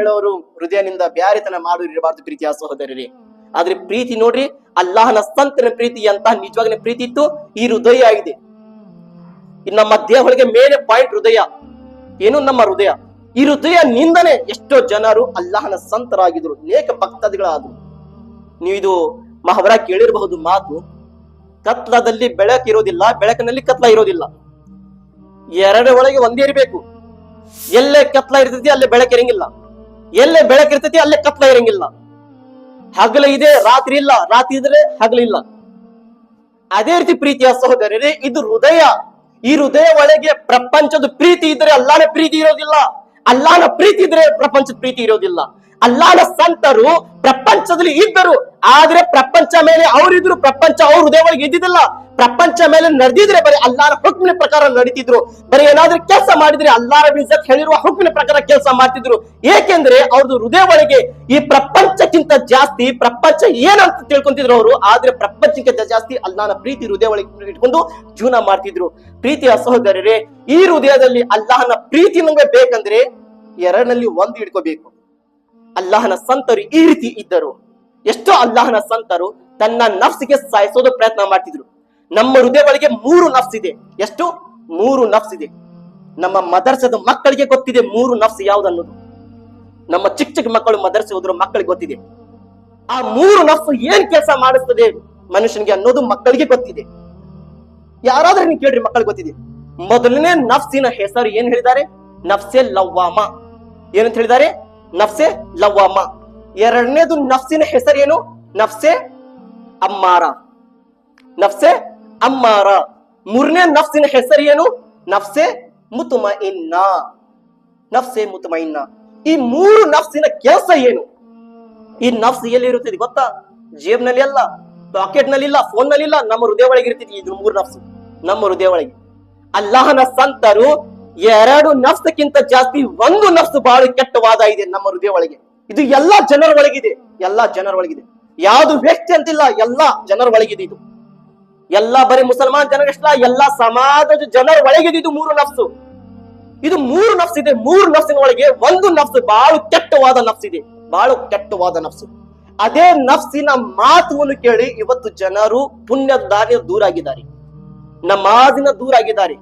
ಹೇಳೋರು ಹೃದಯನಿಂದ ಬ್ಯಾರಿತನ ಮಾಡು ಇರಬಾರ್ದು ಪ್ರೀತಿಯ ಸಹೋದರರಿ. ಆದ್ರೆ ಪ್ರೀತಿ ನೋಡ್ರಿ, ಅಲ್ಲಾಹನ ಸಂತನ ಪ್ರೀತಿ ಅಂತ ನಿಜವಾಗ್ಲೇ ಪ್ರೀತಿ ಇತ್ತು, ಈ ಹೃದಯ ಆಗಿದೆ. ನಮ್ಮ ದೇಹಗಳಿಗೆ ಮೇಲೆ ಪಾಯಿಂಟ್ ಹೃದಯ. ಏನು ನಮ್ಮ ಹೃದಯ? ಈ ಹೃದಯ ನಿಂದನೆ ಎಷ್ಟೋ ಜನರು ಅಲ್ಲಾಹನ ಸಂತರಾಗಿದ್ರು ಅನೇಕ ಭಕ್ತಾದಿಗಳಾದ್ರು. ನೀವು ಇದು ಮಹಾವರ ಕೇಳಿರಬಹುದು ಮಾತು, ಕತ್ಲದಲ್ಲಿ ಬೆಳಕಿರೋದಿಲ್ಲ ಬೆಳಕಿನಲ್ಲಿ ಕತ್ಲ ಇರೋದಿಲ್ಲ. ಎರಡರ ಒಳಗೆ ಒಂದೇ ಇರಬೇಕು. ಎಲ್ಲೇ ಕತ್ಲ ಇರ್ತೈತಿ, ಅಲ್ಲೇ ಬೆಳಕಿರಂಗಿಲ್ಲ ಎಲ್ಲೇ ಬೆಳಕಿರ್ತೈತಿ ಅಲ್ಲೇ ಕತ್ಲ ಇರಂಗಿಲ್ಲ. ಹಗಲ ಇದೆ, ರಾತ್ರಿ ಇಲ್ಲ, ರಾತ್ರಿ ಇದ್ರೆ ಹಗಲಿಲ್ಲ ಅದೇ ರೀತಿ ಪ್ರೀತಿಯ ಸಹೋದರರೇ, ಇದು ಹೃದಯ. ಈ ಹೃದಯ ಒಳಗೆ ಪ್ರಪಂಚದ ಪ್ರೀತಿ ಇದ್ರೆ ಅಲ್ಲಾನೇ ಪ್ರೀತಿ ಇರೋದಿಲ್ಲ. ಅಲ್ಲಾನ ಪ್ರೀತಿ ಇದ್ರೆ ಪ್ರಪಂಚದ ಪ್ರೀತಿ ಇರೋದಿಲ್ಲ. ಅಲ್ಲಾನ ಸಂತರು ಪ್ರಪಂಚದಲ್ಲಿ ಇದ್ದರು. ಆದ್ರೆ ಪ್ರಪಂಚ ಮೇಲೆ ಅವರಿದ್ರು, ಪ್ರಪಂಚ ಅವ್ರ ಹೃದಯ ಇದ್ದಿದ್ದಿಲ್ಲ. ಪ್ರಪಂಚ ಮೇಲೆ ನಡೆದಿದ್ರೆ ಬರೀ ಅಲ್ಲಾರ ಹುಕ್ಮಿನ ಪ್ರಕಾರ ನಡೀತಿದ್ರು. ಬರೀ ಏನಾದ್ರೂ ಕೆಲಸ ಮಾಡಿದ್ರೆ ಅಲ್ಲಾರ ಬಿಜತ್ ಹೇಳಿರುವ ಹುಕ್ಮಿನ ಪ್ರಕಾರ ಕೆಲಸ ಮಾಡ್ತಿದ್ರು. ಏಕೆಂದ್ರೆ ಅವ್ರದ್ದು ಹೃದಯ ಒಳಗೆ ಈ ಪ್ರಪಂಚಕ್ಕಿಂತ ಜಾಸ್ತಿ, ಪ್ರಪಂಚ ಏನಂತ ತಿಳ್ಕೊಂತಿದ್ರು ಅವರು, ಆದ್ರೆ ಪ್ರಪಂಚಕ್ಕಿಂತ ಜಾಸ್ತಿ ಅಲ್ಲಾನ ಪ್ರೀತಿ ಹೃದಯ ಒಳಗೆ ಇಟ್ಕೊಂಡು ಜೀವನ ಮಾಡ್ತಿದ್ರು. ಪ್ರೀತಿಯ ಸಹೋದರರೇ, ಈ ಹೃದಯದಲ್ಲಿ ಅಲ್ಲಾಹನ ಪ್ರೀತಿ ನಮಗೆ ಬೇಕಂದ್ರೆ ಎರಡನಲ್ಲಿ ಒಂದು ಇಟ್ಕೋಬೇಕು. ಅಲ್ಲಾಹನ ಸಂತರು ಈ ರೀತಿ ಇದ್ದರು. ಎಷ್ಟೋ ಅಲ್ಲಾಹನ ಸಂತರು ತನ್ನ ನಫ್ಸಿಗೆ ಸಾಯಿಸೋದು ಪ್ರಯತ್ನ ಮಾಡ್ತಿದ್ರು. ನಮ್ಮ ಹೃದಯ ಒಳಗೆ ಮೂರು ನಫ್ಸ್ ಇದೆ. ಎಷ್ಟು? ಮೂರು ನಫ್ಸ್ ಇದೆ. ನಮ್ಮ ಮದರ್ಸದ ಮಕ್ಕಳಿಗೆ ಗೊತ್ತಿದೆ ಮೂರು ನಫ್ಸ್ ಯಾವ್ದನ್ನೋದು. ನಮ್ಮ ಚಿಕ್ಕ ಚಿಕ್ಕ ಮಕ್ಕಳು ಮದರ್ಸೆ ಹೋದ್ರು ಮಕ್ಕಳಿಗೆ ಗೊತ್ತಿದೆ. ಆ ಮೂರು ನಫ್ಸ್ ಏನ್ ಕೆಲಸ ಮಾಡಿಸ್ತದೆ ಮನುಷ್ಯನಿಗೆ ಅನ್ನೋದು ಮಕ್ಕಳಿಗೆ ಗೊತ್ತಿದೆ. ಯಾರಾದ್ರೂ ನೀವು ಕೇಳ್ರಿ ಮಕ್ಕಳಿಗೆ ಗೊತ್ತಿದೆ. ಮೊದಲನೇ ನಫ್ಸಿನ ಹೆಸರು ಏನ್ ಹೇಳಿದ್ದಾರೆ? ನಫ್ಸೆ ಲವ್ವಾಮ. ಏನಂತ ಹೇಳಿದ್ದಾರೆ? ನಫ್ಸೆ ಲವ್ವಮ್ಮ ಎರಡನೇದು ನಫ್ಸಿನ ಹೆಸರೇನು ನಫ್ಸೆ ಅಮ್ಮಾರ. ನಫ್ಸೆ ಅಮ್ಮಾರ. ಮೂರನೇ ನಫ್ಸಿನ ಹೆಸರೇನು ನಫ್ಸೆ ಮುತುಮ ಇನ್ನ ನಫ್ಸೆ ಮುತುಮ ಇನ್ನ ಈ ಮೂರು ನಫ್ಸಿನ ಕೆಲಸ ಏನು? ಈ ನಫ್ಸ್ ಎಲ್ಲಿ ಇರುತ್ತದೆ ಗೊತ್ತಾ? ಜೇಬ್ನಲ್ಲಿ ಅಲ್ಲ ಪಾಕೆಟ್ನಲ್ಲಿ ಇಲ್ಲ ಫೋನ್ನಲ್ಲಿ ಇಲ್ಲ ನಮ್ಮ ಹೃದಯ ಒಳಗೆ ಇರ್ತಿದ್ವಿ ಇದು ಮೂರು ನಫ್ಸು. ನಮ್ಮ ಹೃದಯ ಒಳಗೆ ಅಲ್ಲಾಹನ ಸಂತರು ಎರಡು ನಫ್ಸ್ಕ್ಕಿಂತ ಜಾಸ್ತಿ ಒಂದು ನಫ್ಸ್ ಬಹಳ ಕೆಟ್ಟವಾದ ಇದೆ ನಮ್ಮ ಹೃದಯ ಒಳಗೆ. ಇದು ಎಲ್ಲಾ ಜನರ ಒಳಗಿದೆ, ಎಲ್ಲಾ ಜನರ ಒಳಗಿದೆ. ಯಾವುದು ವ್ಯಕ್ತಿ ಅಂತಿಲ್ಲ, ಎಲ್ಲಾ ಜನರ ಒಳಗಿದೆ ಇದು. ಎಲ್ಲಾ ಬರೀ ಮುಸಲ್ಮಾನ್ ಜನರಷ್ಟಲ್ಲ, ಎಲ್ಲಾ ಸಮಾಜದ ಜನರ ಒಳಗಿದೆ ಇದು ಮೂರು ನಫ್ಸು. ಇದು ಮೂರು ನಫ್ಸ್ ಇದೆ, ಮೂರು ನಫ್ಸಿನ ಒಳಗೆ ಒಂದು ನಫ್ಸ್ ಬಹಳ ಕೆಟ್ಟವಾದ ನಫ್ಸ್ ಇದೆ, ಬಹಳ ಕೆಟ್ಟವಾದ ನಫ್ಸು. ಅದೇ ನಫ್ಸಿನ ಮಾತುವನ್ನು ಕೇಳಿ ಇವತ್ತು ಜನರು ಪುಣ್ಯದ ದಾರಿಯ ದೂರ ಆಗಿದ್ದಾರೆ ನಮಾಜಿನ ದೂರ ಆಗಿದ್ದಾರೆ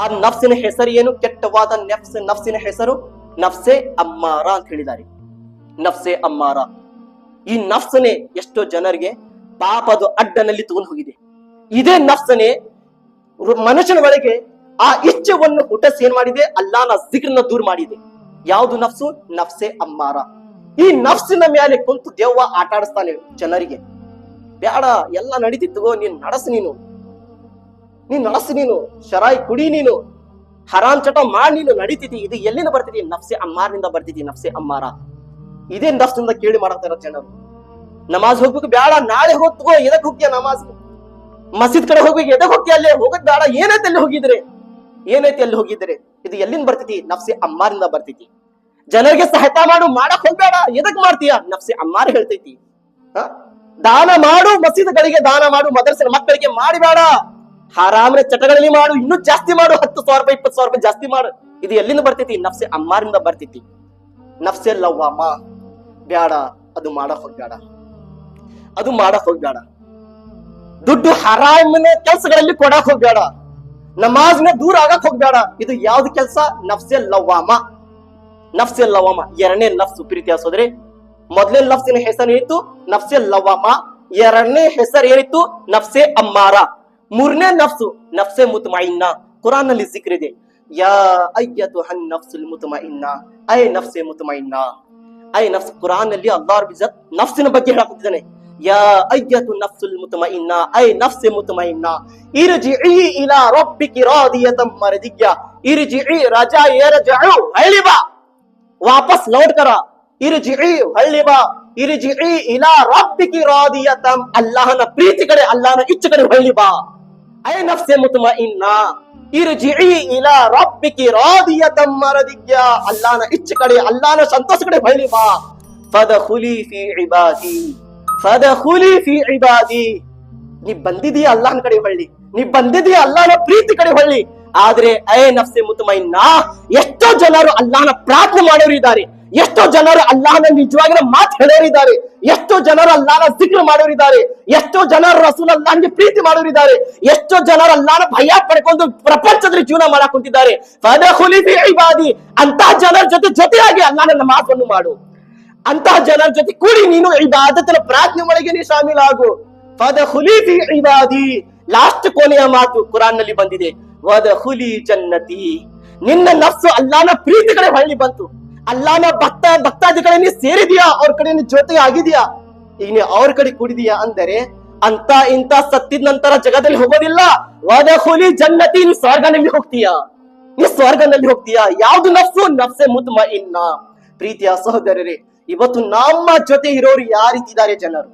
ಆ ನಫ್ಸಿನ ಹೆಸರು ಏನು? ಕೆಟ್ಟವಾದ ನಫ್ಸ್, ನಫ್ಸಿನ ಹೆಸರು ನಫ್ಸೆ ಅಮ್ಮಾರ ಅಂತ ಹೇಳಿದ್ದಾರೆ. ನಫ್ಸೆ ಅಮ್ಮಾರ. ಈ ನಫ್ಸನೆ ಎಷ್ಟೋ ಜನರಿಗೆ ಪಾಪದ ಅಡ್ಡನಲ್ಲಿ ತಗೊಂಡು ಹೋಗಿದೆ. ಇದೇ ನಫ್ಸನೆ ಮನುಷ್ಯನ ಒಳಗೆ ಆ ಇಚ್ಛೆವನ್ನು ಹುಟ್ಟಸ್ ಏನ್ ಮಾಡಿದೆ? ಅಲ್ಲಾನ ಸಿಗ್ರನ್ನ ದೂರ ಮಾಡಿದೆ. ಯಾವುದು ನಫ್ಸು? ನಫ್ಸೆ ಅಮ್ಮಾರ. ಈ ನಫ್ಸಿನ ಮೇಲೆ ಕುಂತು ದೇವ್ವ ಆಟ ಆಡಿಸ್ತಾನೆ ಜನರಿಗೆ. ಬೇಡ, ಎಲ್ಲ ನಡೀತಿತ್ತು ನೀನ್ ನಡಸ ನೀನು. ನೀನ್ ನಡಸ್ ನೀನು, ಶರಾಯಿ ಕುಡಿ ನೀನು, ಹರಾಮ್ ಚಟ ಮಾಡಿ ನೀನು, ನಡೀತಿದ್ದಿ, ಇದು ಎಲ್ಲಿಂದ ಬರ್ತಿದಿ ನಫ್ಸೆ ಅಮ್ಮಾರ್ನಿಂದ ಬರ್ತಿದಿ ನಫ್ಸೆ ಅಮ್ಮಾರ. ಇದೇ ನಫ್ಸಿಂದ ಕೇಳಿ ಮಾಡ್ತಾರ ಜನರು. ನಮಾಜ್ ಹೋಗ್ಬೇಕು ಬೇಡ, ನಾಳೆ ಹೋಗ್ತಗೋ ಎದಕ್ ಹೋಗ್ತೀಯ ನಮಾಜ್? ಮಸೀದ್ ಕಡೆ ಹೋಗ್ಬೇಕು, ಎದಕ್ ಹೋಗ್ತೀಯ ಅಲ್ಲಿ? ಹೋಗಕ್ ಬೇಡ, ಏನೈತೆ ಅಲ್ಲಿ ಹೋಗಿದ್ರೆ? ಏನೈತಿ ಅಲ್ಲಿ ಹೋಗಿದ್ರೆ? ಇದು ಎಲ್ಲಿಂದ ಬರ್ತೈತಿ ನಫ್ಸೆ ಅಮ್ಮಾರಿಂದ ಬರ್ತೈತಿ ಜನರಿಗೆ ಸಹಾಯ ಮಾಡು, ಮಾಡಕ್ ಹೋಗ್ಬೇಡ, ಎದಕ್ ಮಾಡ್ತೀಯ? ನಫ್ಸೆ ಅಮ್ಮಾರ್ ಹೇಳ್ತೈತಿ. ಹ? ದಾನ ಮಾಡು ಮಸೀದ್ಗಳಿಗೆ ದಾನ ಮಾಡು, ಮದರ್ಸಿನ ಮಕ್ಕಳಿಗೆ ಮಾಡಿಬೇಡ ಹರಾಮನ ಚಟಗಳಲ್ಲಿ ಮಾಡು, ಇನ್ನೂ ಜಾಸ್ತಿ ಮಾಡು, ಹತ್ತು ಸಾವಿರ ರೂಪಾಯಿ, ಇಪ್ಪತ್ತು ಸಾವಿರ ರೂಪಾಯಿ ಜಾಸ್ತಿ ಮಾಡು. ಇದು ಎಲ್ಲಿಂದ ಬರ್ತೈತಿ? ನಫ್ಸೆ ಅಮ್ಮಾರಿಂದ ಬರ್ತೈತಿ. ನಫ್ಸೆ ಲವ್ವಾಮ. ಬ್ಯಾಡ, ಅದು ಮಾಡಕ್ ಹೋಗ್ಬೇಡ ಅದು ಮಾಡಕ್ ಹೋಗ್ಬೇಡ ದುಡ್ಡು ಹರಾಮಿನ ಕೆಲಸಗಳಲ್ಲಿ ಕೊಡಕ್ ಹೋಗ್ಬೇಡ ನಮಾಜ್ನ ದೂರ ಆಗಕ್ ಹೋಗ್ಬೇಡ ಇದು ಯಾವ್ದು ಕೆಲಸ? ನಫ್ಸೆ ಲವ್ವಾಮ. ನಫ್ಸೆ ಲವಾಮ ಎರಡನೇ ನಫ್ಸು ಪ್ರೀತಿ ಸೋದರಿ ಮೊದಲೇ ನಫ್ಸಿನ ಹೆಸರು ಏನಿತ್ತು? ನಫ್ಸೆ ಲವಾಮ ಎರಡನೇ ಹೆಸರು ಏನಿತ್ತು? ನಫ್ಸೆ ಅಮ್ಮಾರ. ಮೂರನೇ ನಫ್ಸು ನಫ್ಸೆ ಮುತ್ಮಇನ್ನ ಕುರಾನ್ನಲ್ಲಿ ಜಿಕ್ರ್ ಇದೆ ಯಾ ಅಯ್ಯತು ಹನ್ ನಫ್ಸುಲ್ ಮುತ್ಮಇನ್ನ ಐ ನಫ್ಸೆ ಮುತ್ಮಇನ್ನ ಐ ನಫ್ಸ್ ಕುರಾನ್ನಲ್ಲಿ ಅಲ್ಲಾಹ್ ಬಿಜತ್ ನಫ್ಸಿನ ಬಗ್ಗೆ ಹೇಳಾಕತ್ತಿದ್ದಾನೆ ಯಾ ಅಯ್ಯತು ನಫ್ಸುಲ್ ಮುತ್ಮಇನ್ನ ಐ ನಫ್ಸೆ ಮುತ್ಮಇನ್ನ ಇರ್ಜಿಇ ಇಲಾ ರಬ್ಬಿಕಿ ರಾದಿಯತಂ ಮರ್ದಿಯ್ಯ ಇರ್ಜಿಇ ರಜಾ ಯರ್ಜഉ ಹಳ್ಳಿ ಬಾ ವಾಪಸ್ ಲೌಟ್ ಕರ ಇರ್ಜಿಇ ಹಳ್ಳಿ ಬಾ ಇರ್ಜಿಇ ಇಲಾ ರಬ್ಬಿಕಿ ರಾದಿಯತಂ ಅಲ್ಲಾಹನ ಪ್ರೀತಿ ಕಡೆ ಅಲ್ಲಾಹನ ಇಚ್ಛೆ ಕಡೆ ಹಳ್ಳಿ ಬಾ ಐ ನಫ್ಸೆ ಮುತ್ಮಇನ್ನ ಇರ್ಜಿಇ ಇಲಾ ರಬ್ಬಿಕಿ ರಾದಿಯ ತಮ್ಮರದಿಗ್ಯ ಅಲ್ಲಾನ ಇಚ್ಚ ಕಡೆ ಅಲ್ಲಾನ ಸಂತೋಷ ಕಡೆ ಹಳ್ಳಿ ಬಾ ಫದಖುಲಿ ಫಿ ಇಬಾದಿ ಫದಖುಲಿ ಫಿ ಇಬಾದಿ ನೀ ಬಂದಿದೀಯ ಅಲ್ಲಾನ ಕಡೆ ಹೊಳ್ಳಿ ನೀ ಬಂದಿದೀಯ ಅಲ್ಲಾನ ಪ್ರೀತಿ ಕಡೆ ಹೊಳ್ಳಿ ಆದ್ರೆ ಐ ನಫ್ಸೆ ಮುತಮೈನ್ನ ಎಷ್ಟೋ ಜನರು ಅಲ್ಲಾನ ಪ್ರಾರ್ಥನೆ ಮಾಡೋರು ಇದ್ದಾರೆ. ಎಷ್ಟೋ ಜನರು ಅಲ್ಲಾನ ನಿಜವಾಗಿನ ಮಾತು ಹೇಳೋರಿದ್ದಾರೆ ಎಷ್ಟೋ ಜನರ ಲಾಲ ಸಿಗ್ಲು ಮಾಡೋರಿದ್ದಾರೆ, ಎಷ್ಟೋ ಜನರ ರಸೂಲ್ ಅಲ್ಲಾನ್ಗೆ ಪ್ರೀತಿ ಮಾಡೋರಿದ್ದಾರೆ, ಎಷ್ಟೋ ಜನರ ಅಲ್ಲಾನ ಭಯ ಪಡ್ಕೊಂಡು ಪ್ರಪಂಚದಲ್ಲಿ ಜೀವನ ಮಾಡಕ್ ಕುಂತಿದ್ದಾರೆ. ಇಬಾದಿ ಅಂತಹ ಜನರ ಜೊತೆ ಜೊತೆಯಾಗಿ ಅಲ್ಲಾಹನ ಮಾತನ್ನು ಮಾಡು. ಅಂತಹ ಜನರ ಜೊತೆ ಕೂಡಿ ನೀನು ಇಬಾದತನ ಪ್ರಾರ್ಥನೆ ಒಳಗೆ ನೀ ಶಾಮೀಲಾಗು ಫದ ಹುಲಿಫಿ ಇಬಾದಿ ಲಾಸ್ಟ್ ಕೊನೆಯ ಮಾತು ಕುರಾನ್ನಲ್ಲಿ ಬಂದಿದೆ. ವದಖುಲಿ ಜನ್ನತಿ, ನಿನ್ನ ನಫ್ಸು ಅಲ್ಲಾನ ಪ್ರೀತಿ ಕಡೆ ಹೊಳ್ಳಿ ಬಂತು. ಅಲ್ಲಾನ ಭಕ್ತ ಭಕ್ತಾದಿಗಳೇ ನೀ ಸೇರಿದೀಯಾ? ಅವ್ರ ಕಡೆ ನೀ ಜೊತೆ ಆಗಿದೀಯಾ? ಈಗ ನೀ ಅವ್ರ ಕಡೆ ಕುಡಿದೀಯಾ ಅಂದರೆ ಅಂತ ಇಂತ ಸತ್ತಿದ ನಂತರ ಜಗದಲ್ಲಿ ಹೋಗೋದಿಲ್ಲ. ವಾದ ಹುಲಿ ಜನ್ನತಿ, ನೀ ಸ್ವರ್ಗನಲ್ಲಿ ಹೋಗ್ತೀಯಾ? ನೀ ಸ್ವರ್ಗನಲ್ಲಿ ಹೋಗ್ತೀಯಾ? ಯಾವ್ದು ನಫ್ಸು? ನಫ್ಸೆ ಮುದ್ಮ ಇನ್ನ ಪ್ರೀತಿಯ ಸಹೋದರರೇ, ಇವತ್ತು ನಮ್ಮ ಜೊತೆ ಇರೋರು ಯಾರಿದ್ದಾರೆ ಜನರು?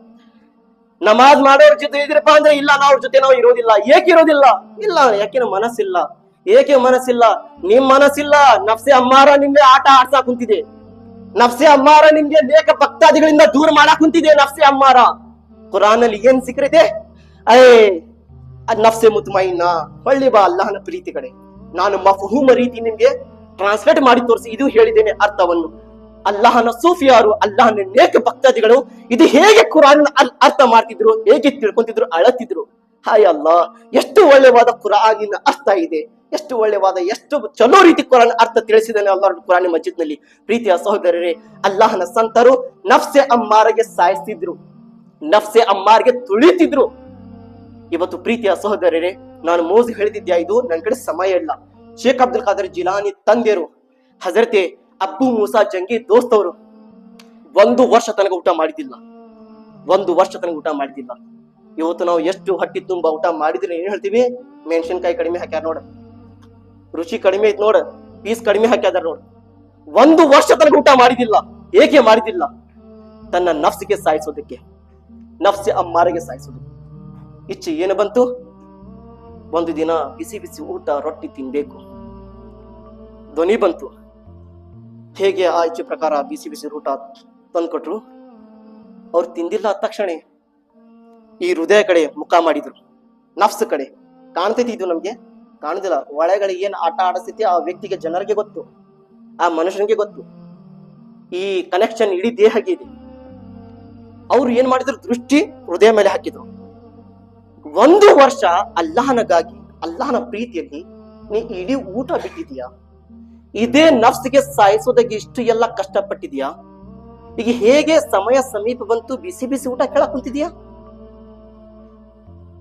ನಮಾಜ್ ಮಾಡೋರ್ ಜೊತೆ ಇದ್ರಪ್ಪ ಅಂದ್ರೆ ಇಲ್ಲ, ನಾವು ಜೊತೆ ನಾವು ಇರೋದಿಲ್ಲ. ಏಕೆ ಇರೋದಿಲ್ಲ? ಇಲ್ಲ ಯಾಕೆ ಮನಸ್ಸಿಲ್ಲ. ಏಕೆ ಮನಸ್ಸಿಲ್ಲ? ನಿಮ್ ಮನಸ್ಸಿಲ್ಲ. ನಫ್ಸೆ ಅಮ್ಮಾರ ನಿಮ್ಗೆ ಆಟ ಆಡ್ಸಾ ಕುಂತಿದೆ. ನಫ್ಸೆ ಅಮ್ಮಾರ ನಿಮ್ಗೆ ನೇಕ ಭಕ್ತಾದಿಗಳಿಂದ ದೂರ ಮಾಡಾಕ್ ಕುಂತಿದೆ ನಫ್ಸೆ ಅಮ್ಮಾರ. ಕುರಾನ್ ಅಲ್ಲಿ ಏನ್ ಸಿಕ್ರಿದೆ ಅಯ್ಯ ನಫ್ಸೆ ಮುತ್ಮೈನ. ಹೊಳ್ಳಿ ಬಾ ಅಲ್ಲಾಹನ ಪ್ರೀತಿ ಕಡೆ ನಾನು ಮಫಹೂಮ ರೀತಿ ನಿಮ್ಗೆ ಟ್ರಾನ್ಸ್ಲೇಟ್ ಮಾಡಿ ತೋರಿಸಿ, ಇದು ಹೇಳಿದ್ದೇನೆ ಅರ್ಥವನ್ನು. ಅಲ್ಲಾಹನ ಸೂಫಿಯಾರು, ಅಲ್ಲಾಹನ ನೇಕ ಭಕ್ತಾದಿಗಳು ಇದು ಹೇಗೆ ಕುರಾನ್ ಅರ್ಥ ಮಾಡ್ತಿದ್ರು, ಹೇಗೆ ತಿಳ್ಕೊಂತಿದ್ರು ಅಳತಿದ್ರು ಹಾಯ್ ಅಲ್ಲ ಎಷ್ಟು ಒಳ್ಳೆಯವಾದ ಕುರಾನಿನ ಅರ್ಥ ಇದೆ. ಎಷ್ಟು ಒಳ್ಳೆಯವಾದ ಎಷ್ಟು ಚಲೋ ರೀತಿ ಕುರಾನ್ ಅರ್ಥ ತಿಳಿಸಿದಾನೆ ಅಲ್ಲಾಹ್ ಕುರಾನಿ ಮಸ್ಜಿದ್ನಲ್ಲಿ ಪ್ರೀತಿಯ ಸಹೋದರರೇ, ಅಲ್ಲಾಹನ ಸಂತರು ನಫ್ಸೆ ಅಮ್ಮಾರಿಗೆ ಸಾಯಿಸ್ತಿದ್ರು ನಫ್ಸೆ ಅಮ್ಮಾರಿಗೆ ತುಳಿತಿದ್ರು. ಇವತ್ತು ಪ್ರೀತಿಯ ಸಹೋದರರೇ, ನಾನು ಮೋಜು ಹೇಳಿದ್ಯಾ ಇದು? ನನ್ನ ಕಡೆ ಸಮಯ ಇಲ್ಲ. ಶೇಖ್ ಅಬ್ದುಲ್ ಖಾದರ್ ಜಿಲಾನಿ ತಂದೆರು ಹಜರತೆ ಅಬ್ಬು ಮೂಸಾ ಜಂಗಿ ದೋಸ್ತವರು, ಒಂದು ವರ್ಷ ತನಕ ಊಟ ಮಾಡಿದಿಲ್ಲ ಒಂದು ವರ್ಷ ತನಕ ಊಟ ಮಾಡಿದಿಲ್ಲ ಇವತ್ತು ನಾವು ಎಷ್ಟು ಹಟ್ಟಿ ತುಂಬಾ ಊಟ ಮಾಡಿದ್ರೆ ಏನ್ ಹೇಳ್ತೀವಿ? ಮೆಣಸಿನ್ಕಾಯಿ ಕಡಿಮೆ ಹಾಕ್ಯಾರ ನೋಡ. ರುಚಿ ಕಡಿಮೆ ಐತ್ ನೋಡ, ಪೀಸ್ ಕಡಿಮೆ ಹಾಕ್ಯಾದ ನೋಡ. ಒಂದು ವರ್ಷ ತನಕ ಊಟ ಮಾಡಿದಿಲ್ಲ ಏಕೆ ಮಾಡಿದಿಲ್ಲ ತನ್ನ ನಫ್ಸಿಗೆ ಸಾಯಿಸೋದಕ್ಕೆ, ನಫ್ಸಿ ಅಮ್ಮಾರಿಗೆ ಸಾಯಿಸೋದು. ಇಚ್ಛೆ ಏನು ಬಂತು? ಒಂದು ದಿನ ಬಿಸಿ ಬಿಸಿ ಊಟ, ರೊಟ್ಟಿ ತಿನ್ಬೇಕು. ಧ್ವನಿ ಬಂತು. ಹೇಗೆ ಆ ಇಚ್ಛೆ ಪ್ರಕಾರ ಬಿಸಿ ಬಿಸಿ ಊಟ ತಂದ್ಕೊಟ್ರು? ಅವ್ರು ತಿಂದಿಲ್ಲ ತಕ್ಷಣ ಈ ಹೃದಯ ಕಡೆ ಮುಖ ಮಾಡಿದ್ರು. ನಫ್ಸ್ ಕಡೆ ಕಾಣ್ತೈತಿ ಇದು ನಮ್ಗೆ? ಕಾಣುದಿಲ್ಲ. ಒಳಗಡೆ ಏನ್ ಆಟ ಆಡಿಸ್ತೈತಿ ಆ ವ್ಯಕ್ತಿಗೆ ಜನರಿಗೆ ಗೊತ್ತು. ಆ ಮನುಷ್ಯನಿಗೆ ಗೊತ್ತು. ಈ ಕನೆಕ್ಷನ್ ಇಡೀ ದೇಹಕ್ಕೆ ಇದೆ. ಅವ್ರು ಏನ್ ಮಾಡಿದ್ರು? ದೃಷ್ಟಿ ಹೃದಯ ಮೇಲೆ ಹಾಕಿದ್ರು. ಒಂದು ವರ್ಷ ಅಲ್ಲಾಹನಗಾಗಿ, ಅಲ್ಲಾಹನ ಪ್ರೀತಿಯಲ್ಲಿ ನೀ ಇಡೀ ಊಟ ಬಿಟ್ಟಿದ್ಯಾ ಇದೇ ನಫ್ಸ್ಗೆ ಸಾಯಿಸೋದಕ್ಕೆ ಇಷ್ಟು ಎಲ್ಲ ಕಷ್ಟಪಟ್ಟಿದ್ಯಾ ಈಗ ಹೇಗೆ ಸಮಯ ಸಮೀಪ ಬಂತು ಬಿಸಿ ಬಿಸಿ ಊಟ ಕೇಳಕ್ ಕುಂತಿದ್ಯಾ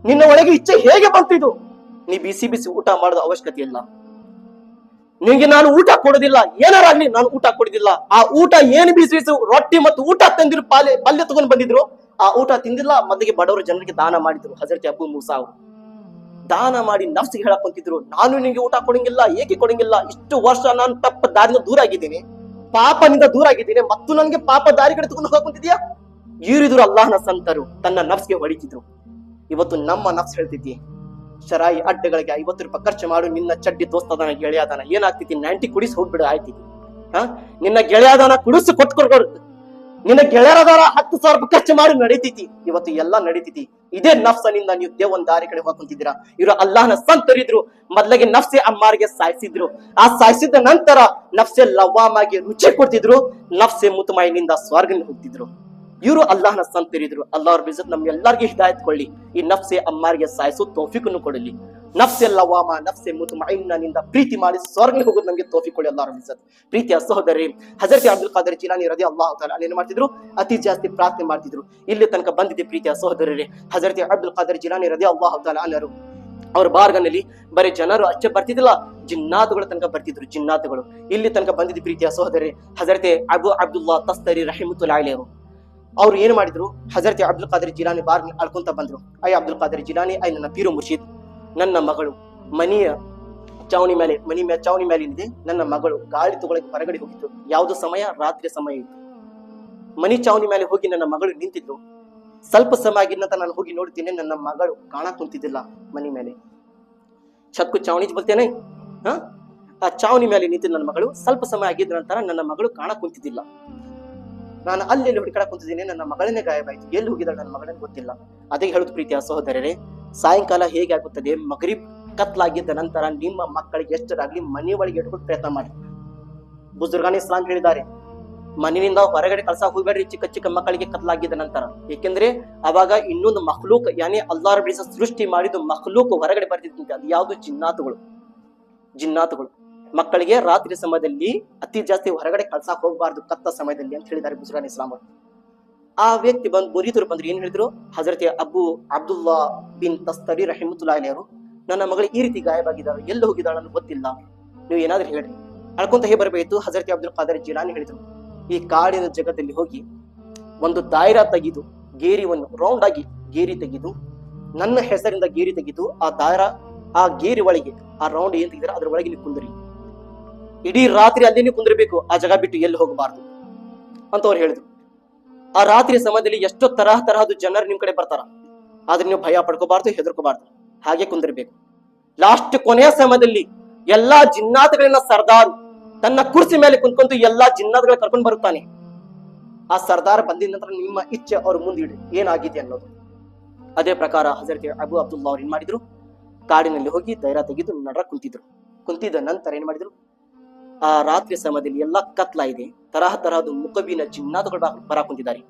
ನಿನ್ನ ಒಳಗೆ ಇಚ್ಛೆ ಹೇಗೆ ಬಂತು ಇದು? ನೀ ಬಿಸಿ ಬಿಸಿ ಊಟ ಮಾಡೋದು ಅವಶ್ಯಕತೆ ಇಲ್ಲ. ನಿಮಗೆ ನಾನು ಊಟ ಕೊಡೋದಿಲ್ಲ ಏನಾರಾಗ್ಲಿ ನಾನು ಊಟ ಕೊಡೋದಿಲ್ಲ. ಆ ಊಟ ಏನು ಬಿಸಿ ಬಿಸಿ ರೊಟ್ಟಿ ಮತ್ತು ಊಟ ತಂದಿರು ಪಾಲೆ ಪಲ್ಯ ತಗೊಂಡು ಬಂದಿದ್ರು, ಆ ಊಟ ತಿಂದಿಲ್ಲ ಮೊದಲಿಗೆ ಬಡವರು ಜನರಿಗೆ ದಾನ ಮಾಡಿದ್ರು, ಹಜರತ್ ಅಬ್ಬು ಮೂಸಾ ದಾನ ಮಾಡಿ ನಫ್ಸಿಗೆ ಹೇಳಕ್ ಕುಂತಿದ್ರು, ನಾನು ನಿಮಗೆ ಊಟ ಕೊಡಂಗಿಲ್ಲ, ಏಕೆ ಕೊಡಂಗಿಲ್ಲ, ಇಷ್ಟು ವರ್ಷ ನಾನು ತಪ್ಪ ದಾರಿಯಿಂದ ದೂರ ಆಗಿದ್ದೀನಿ, ಪಾಪನಿಂದ ದೂರ ಆಗಿದ್ದೀನಿ, ಮತ್ತು ನನಗೆ ಪಾಪ ದಾರಿ ಕಡೆ ತಗೊಂಡು ಹೋಗಕ್ ಕುಂತಿದ್ಯಾ? ಅಲ್ಲಾಹನ ಸಂತರು, ತನ್ನ ನಫ್ಸ್ಗೆ ಹೊಡಿತಿದ್ರು ಇವತ್ತು ನಮ್ಮ ನಫ್ಸ್ ಹೇಳ್ತಿದ್ದಿ ಶರಾಯಿ ಅಡ್ಡಗಳಿಗೆ ಐವತ್ತು ರೂಪಾಯಿ ಖರ್ಚು ಮಾಡು, ನಿನ್ನ ಚಡ್ಡಿ ದೋಸ್ತದನ ಗೆಳೆಯದನ. ಏನಾಗ್ತಿತ್ತು ನೈಂಟಿ ಕುಡಿಸಿ ಹೋಗ್ಬಿಡು ಆಯ್ತಿ ಹಾ? ನಿನ್ನ ಗೆಳೆಯದನ ಕುಡಿಸಿ ಕೊಟ್ಕೊಡ್ಕೊಡ್ ನಿನ್ನ ಗೆಳೆಯರದಾರ ಹತ್ತು ಸಾವಿರ ರೂಪಾಯಿ ಖರ್ಚು ಮಾಡಿ, ನಡೀತೈತಿ. ಇವತ್ತು ಎಲ್ಲಾ ನಡೀತೈತಿ. ಇದೇ ನಫ್ಸನಿಂದ ನೀವು ದೇವನ್ ದಾರಿ ಕಡೆ ಹೋಗ್ಕೊಂತಿದ್ದೀರಾ? ಇವರು ಅಲ್ಲಾಹನ ಸಂತರಿದ್ರು, ಮೊದಲಿಗೆ ನಫ್ಸೆ ಅಮ್ಮಾರಿಗೆ ಸಾಯಿಸಿದ್ರು. ಆ ಸಾಯಿಸಿದ ನಂತರ ನಫ್ಸೆ ಲವಾಮಾಗಿ ರುಚಿ ಕೊಡ್ತಿದ್ರು, ನಫ್ಸೆ ಮುತುಮಾಯಿನಿಂದ ಸ್ವರ್ಗನ ಹೋಗ್ತಿದ್ರು. ಇವರು ಅಲ್ಲಾಹನ ಸಂತರಿದ್ರು. ಅಲ್ಲಾಹ್ ಬಿಜತ್ ನಮ್ ಎಲ್ಲಾರ್ಗೆ ಹಿದಾಯತ್ ಕೊಳ್ಳಿ ಈ ನಫ್ಸೆ ಅಮ್ಮಾರಿಗೆ ಸಾಯಿಸು ತೋಫಿಕನ್ನು ಕೊಡಲಿ. ನಫ್ಸೆ ಲವಾಮ, ನಫ್ಸೆ ಮುತಮಾಯಿನಿಂದ ಪ್ರೀತಿ ಮಾಡಿ ಸ್ವರ್ಗಕ್ಕೆ ಹೋಗೋದು ನಮಗೆ ತೋಫಿ ಕೊಡಿ ಅಲ್ಲಾಹ್ ಬಿಜತ್. ಪ್ರೀತಿಯ ಸಹೋದರಿ, ಹಜರತಿ ಅಬ್ದುಲ್ ಖಾದರ್ ಜಿಲಾನಿ ರದಿ ಅಲ್ಲಾಹ್ ತಾಲ ಏನ್ ಮಾಡ್ತಿದ್ರು? ಅತಿ ಜಾಸ್ತಿ ಪ್ರಾರ್ಥನೆ ಮಾಡ್ತಿದ್ರು. ಇಲ್ಲಿ ತನಕ ಬಂದಿದೆ ಪ್ರೀತಿಯ ಸಹೋದರರೇ. ಹಜರತಿ ಅಬ್ದುಲ್ ಖಾದರ್ ಜಿಲಾನಿ ರದಿ ಅಲ್ಲಾಹ್ ತಾಲ ಅನ್ನರು ಅವ್ರ ಬಾರ್ಗನಲ್ಲಿ ಬರೀ ಜನರು ಅಷ್ಟೇ ಬರ್ತಿದ್ದಿಲ್ಲ, ಜಿನ್ನಾತುಗಳ ತನಕ ಬರ್ತಿದ್ರು, ಜಿನ್ನಾತುಗಳು. ಇಲ್ಲಿ ತನಕ ಬಂದಿದ್ದ ಪ್ರೀತಿಯ ಸಹೋದರಿ ಹಜರತೆ ಅಬು ಅಬ್ದುಲ್ಲಾ ತಸ್ತರಿ ರಹಿಮತುಲ್ ಅವರು. ಅವ್ರು ಏನು ಮಾಡಿದ್ರು? ಹಜರತಿ ಅಬ್ದುಲ್ ಖಾದರ್ ಜಿಲಾನಿ ಬಾರ್ ಅಳ್ಕೊಂತ ಬಂದರು. ಐ ಅಬ್ದುಲ್ ಖಾದರ್ ಜಿಲಾನಿ ಐ ನನ್ನ ಪೀರು ಮುರ್ಷಿದ್, ನನ್ನ ಮಗಳು. ಮನೆಯ ಚಾವಣಿ ಮೇಲೆ, ಮನಿ ಮೇಲೆ ಚಾವಣಿ ಮೇಲೆ ಇದೆ ನನ್ನ ಮಗಳು ಗಾಳಿ ತಗೊಳಕ್ಕೆ ಹೊರಗಡೆ ಹೋಗಿತ್ತು. ಯಾವುದು ಸಮಯ? ರಾತ್ರಿ ಸಮಯ ಇತ್ತು. ಮನಿ ಚಾವಣಿ ಮೇಲೆ ಹೋಗಿ ನನ್ನ ಮಗಳು ನಿಂತಿದ್ರು. ಸ್ವಲ್ಪ ಸಮಯ ಆಗಿದ್ನಂತ ನಾನು ಹೋಗಿ ನೋಡ್ತೀನಿ, ನನ್ನ ಮಗಳು ಕಾಣ ಕುಂತಿದ್ದಿಲ್ಲ ಮನಿ ಮೇಲೆ. ಚಕ್ಕು ಚಾವಣಿ ಬರ್ತೇನೆ ಹಾ? ಆ ಚಾವಣಿ ಮೇಲೆ ನಿಂತಿದ್ದ ನನ್ನ ಮಗಳು ಸ್ವಲ್ಪ ಸಮಯ ಆಗಿದ್ದ ನಂತರ ನನ್ನ ಮಗಳು ಕಾಣಕ್ ಕುಂತಿದ್ದಿಲ್ಲ. ನಾನು ಅಲ್ಲಿ ಹುಡುಕಾಡಕ್ ಕುಂತಿದ್ದೀನಿ, ನನ್ನ ಮಗಳನ್ನೇ ಗಾಯಬಾಯ್ತು. ಎಲ್ಲಿ ಹೋಗಿದ್ದಾಳೆ ನನ್ನ ಮಗಳನ್ನ ಗೊತ್ತಿಲ್ಲ. ಅದೇ ಹೇಳುದು ಪ್ರೀತಿಯ ಸಹೋದರರೇ, ಸಾಯಂಕಾಲ ಹೇಗೆ ಆಗುತ್ತದೆ? ಮಗರಿಬ್ ಕತ್ಲಾಗಿದ್ದ ನಂತರ ನಿಮ್ಮ ಮಕ್ಕಳಿಗೆ ಎಷ್ಟರಾಗ್ಲಿ ಮನೆ ಒಳಗೆ ಇಟ್ಕೊಂಡು ಪ್ರಯತ್ನ ಮಾಡಿ. ಬುಜುರ್ಗಾನ್ ಇಸ್ಲಾಂ ಹೇಳಿದ್ದಾರೆ, ಮನೆಯಿಂದ ಹೊರಗಡೆ ಕಳಸ ಹೋಗ್ಬೇಡ್ರಿ ಚಿಕ್ಕ ಚಿಕ್ಕ ಮಕ್ಕಳಿಗೆ ಕತ್ಲಾಗಿದ್ದ ನಂತರ. ಏಕೆಂದ್ರೆ ಅವಾಗ ಇನ್ನೊಂದು ಮಕ್ಲೂಕ್ ಯಾನೇ ಅಲ್ಲಾರ ಬಿಡಿಸ ಸೃಷ್ಟಿ ಮಾಡಿದ್ದು ಮಕ್ಲೂಕ್ ಹೊರಗಡೆ ಬರ್ತಿದ್ದಂತೆ ಅದು ಯಾವುದು ಜಿನ್ನಾತುಗಳು? ಜಿನ್ನಾತುಗಳು. ಮಕ್ಕಳಿಗೆ ರಾತ್ರಿ ಸಮಯದಲ್ಲಿ ಅತಿ ಜಾಸ್ತಿ ಹೊರಗಡೆ ಕಳ್ಸಾಕ್ ಹೋಗ್ಬಾರ್ದು ಕತ್ತ ಸಮಯದಲ್ಲಿ ಅಂತ ಹೇಳಿದ್ದಾರೆ ಗುಜರಾನ್ ಇಸ್ಲಾಂ ಆ ವ್ಯಕ್ತಿ ಬಂದು ಮುರಿದರು ಬಂದ್ರು ಏನ್ ಹೇಳಿದ್ರು? ಹಜರತಿ ಅಬ್ಬು ಅಬ್ದುಲ್ಲಾ ಬಿನ್ ತಸ್ತರಿ ರಹಿಮತುಲ್ಲಾ ಅವರು, ನನ್ನ ಮಗಳಿಗೆ ಈ ರೀತಿ ಗಾಯವಾಗಿದ್ದಾಳೆ ಎಲ್ಲಿ ಹೋಗಿದ್ದಾಳೆ ಅನ್ನೋ ಗೊತ್ತಿಲ್ಲ. ನೀವು ಏನಾದ್ರೂ ಹೇಳಿ ಅಳ್ಕೊಂತ ಹೇ ಬರಬೇಕು ಹಜರತಿ ಅಬ್ದುಲ್ ಖಾದರ್ ಜಿಲಾನಿ ಹೇಳಿದ್ರು. ಈ ಕಾಡಿನ ಜಗದಲ್ಲಿ ಹೋಗಿ ಒಂದು ದಾಯರ ತೆಗೆದು, ಗೇರಿವನ್ನು ರೌಂಡ್ ಆಗಿ ಗೇರಿ ತೆಗೆದು, ನನ್ನ ಹೆಸರಿಂದ ಗೇರಿ ತೆಗೆದು, ಆ ದಾಯರ, ಆ ಗೇರಿ ಒಳಗೆ, ಆ ರೌಂಡ್ ಏನ್ ತೆಗೆದ್ರೆ ಅದ್ರ ಒಳಗೆ ನೀವು ಕುಂದ್ರಿ. ಇಡೀ ರಾತ್ರಿ ಅಲ್ಲಿನೇ ಕುಂದಿರ್ಬೇಕು, ಆ ಜಗ ಬಿಟ್ಟು ಎಲ್ಲಿ ಹೋಗಬಾರ್ದು? ಅಂತ ಅವ್ರು ಹೇಳಿದ್ರು. ಆ ರಾತ್ರಿ ಸಮಯದಲ್ಲಿ ಎಷ್ಟೋ ತರಹ ತರಹದ ಜನರು ನಿಮ್ ಕಡೆ ಬರ್ತಾರ. ಆದ್ರೆ ನೀವು ಭಯ ಪಡ್ಕೋಬಾರ್ದು, ಹೆದರ್ಕೋಬಾರ್ದು. ಹಾಗೆ ಕುಂದಿರ್ಬೇಕು. ಲಾಸ್ಟ್ ಕೊನೆಯ ಸಮಯದಲ್ಲಿ ಎಲ್ಲಾ ಜಿನ್ನಾತಗಳನ್ನ ಸರ್ದಾರ್ ತನ್ನ ಕುರ್ಸಿ ಮೇಲೆ ಕುಂತ್ಕೊಂಡು ಎಲ್ಲಾ ಜಿನ್ನಾತಗಳ ಕರ್ಕೊಂಡು ಬರುತ್ತಾನೆ. ಆ ಸರ್ದಾರ್ ಬಂದಿದ ನಂತರ ನಿಮ್ಮ ಇಚ್ಛೆ ಅವ್ರ ಮುಂದಿಡಿ ಏನಾಗಿದೆ ಅನ್ನೋದು. ಅದೇ ಪ್ರಕಾರ ಹಜರತ್ ಅಬು ಅಬ್ದುಲ್ಲಾ ಅವ್ರು ಏನ್ ಮಾಡಿದ್ರು? ಕಾಡಿನಲ್ಲಿ ಹೋಗಿ ಧೈರ್ಯ ತೆಗೆದು ನಡ್ರ ಕುಂತಿದ್ರು. ಕುಂತಿದ ನಂತರ ಏನ್ ಮಾಡಿದ್ರು? ಆ ರಾತ್ರಿ ಸಮಯದಲ್ಲಿ ಎಲ್ಲ ಕತ್ಲ ಇದೆ. ತರಹ ತರಹದ ಮುಖಬಿನ ಜಿನ್ನಾತುಗಳು ಬರಕೊಂಡಿದ್ದಾರೆ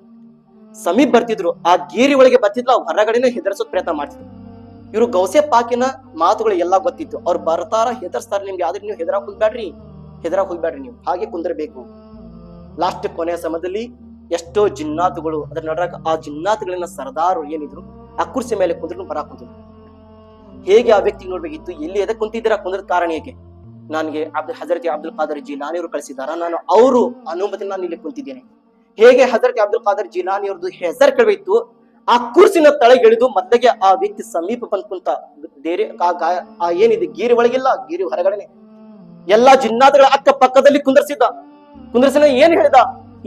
ಸಮೀಪ ಬರ್ತಿದ್ರು, ಆ ಗೇರಿ ಒಳಗೆ ಬರ್ತಿದ್ಲು ಹೊರಗಡೆನೆ ಹೆದರ್ಸೋದ್ ಪ್ರಯತ್ನ ಮಾಡ್ತಿದ್ರು. ಇವರು ಗೌಸೆ ಪಾಕಿನ ಮಾತುಗಳು ಎಲ್ಲ ಗೊತ್ತಿತ್ತು. ಅವ್ರು ಬರ್ತಾರ, ಹೆದರ್ಸ್ತಾರ ನಿಮ್ಗೆ, ಆದ್ರೆ ನೀವು ಹೆದರಾಕ್ ಹೋಗ್ಬೇಡ್ರಿ ಹೆದರಾಕ್ ಹೋಗ್ಬೇಡ್ರಿ ನೀವು. ಹಾಗೆ ಕುಂದಿರ್ಬೇಕು. ಲಾಸ್ಟ್ ಕೊನೆಯ ಸಮಯದಲ್ಲಿ ಎಷ್ಟೋ ಜಿನ್ನಾತುಗಳು, ಅದ್ರ ನಡ್ರಾಕ ಆ ಜಿನ್ನಾತುಗಳನ್ನ ಸರ್ದಾರು ಏನಿದ್ರು, ಆ ಕುರ್ಸಿ ಮೇಲೆ ಕುಂದ್ರು ಬರಾಕ್ ಹೇಗೆ ಆ ವ್ಯಕ್ತಿ ನೋಡ್ಬೇಕಿತ್ತು, ಎಲ್ಲಿ ಎದಕ್ ಕುಂತಿದ್ದೀರಾ, ಕುಂದ್ರದ ಕಾರಣ ಏಕೆ? ನನಗೆ ಅಬ್ದುಲ್ ಹಜರತಿ ಅಬ್ದುಲ್ ಖಾದರ್ ಜಿಲಾನಿ ಅವರು ಕಳಿಸಿದಾರ. ನಾನು ಅವರು ಅನುಮತಿ ನಾನು ಇಲ್ಲಿ ಕುಂತಿದ್ದೇನೆ. ಹೇಗೆ ಹಜರತಿ ಅಬ್ದುಲ್ ಖಾದರ್ ಜಿಲಾನಿ ಅವ್ರದ್ದು ಹೆಸರು ಕಳೆಯಿತು ಆ ಕುರ್ಸಿನ ತಳಗಿಳಿದು ಮೊದಲಿಗೆ ಆ ವ್ಯಕ್ತಿ ಸಮೀಪ ಬಂದ್ ಕುಂತ ಬೇರೆ ಆ ಏನಿದೆ, ಗೀರಿ ಒಳಗಿಲ್ಲ, ಗೀರಿ ಹೊರಗಡೆನೆ. ಎಲ್ಲಾ ಜಿನ್ನಾದಗಳ ಅಕ್ಕ ಪಕ್ಕದಲ್ಲಿ ಕುಂದರ್ಸಿದ್ದ. ಕುಂದರ್ಸಿನ ಏನ್ ಹೇಳಿದ?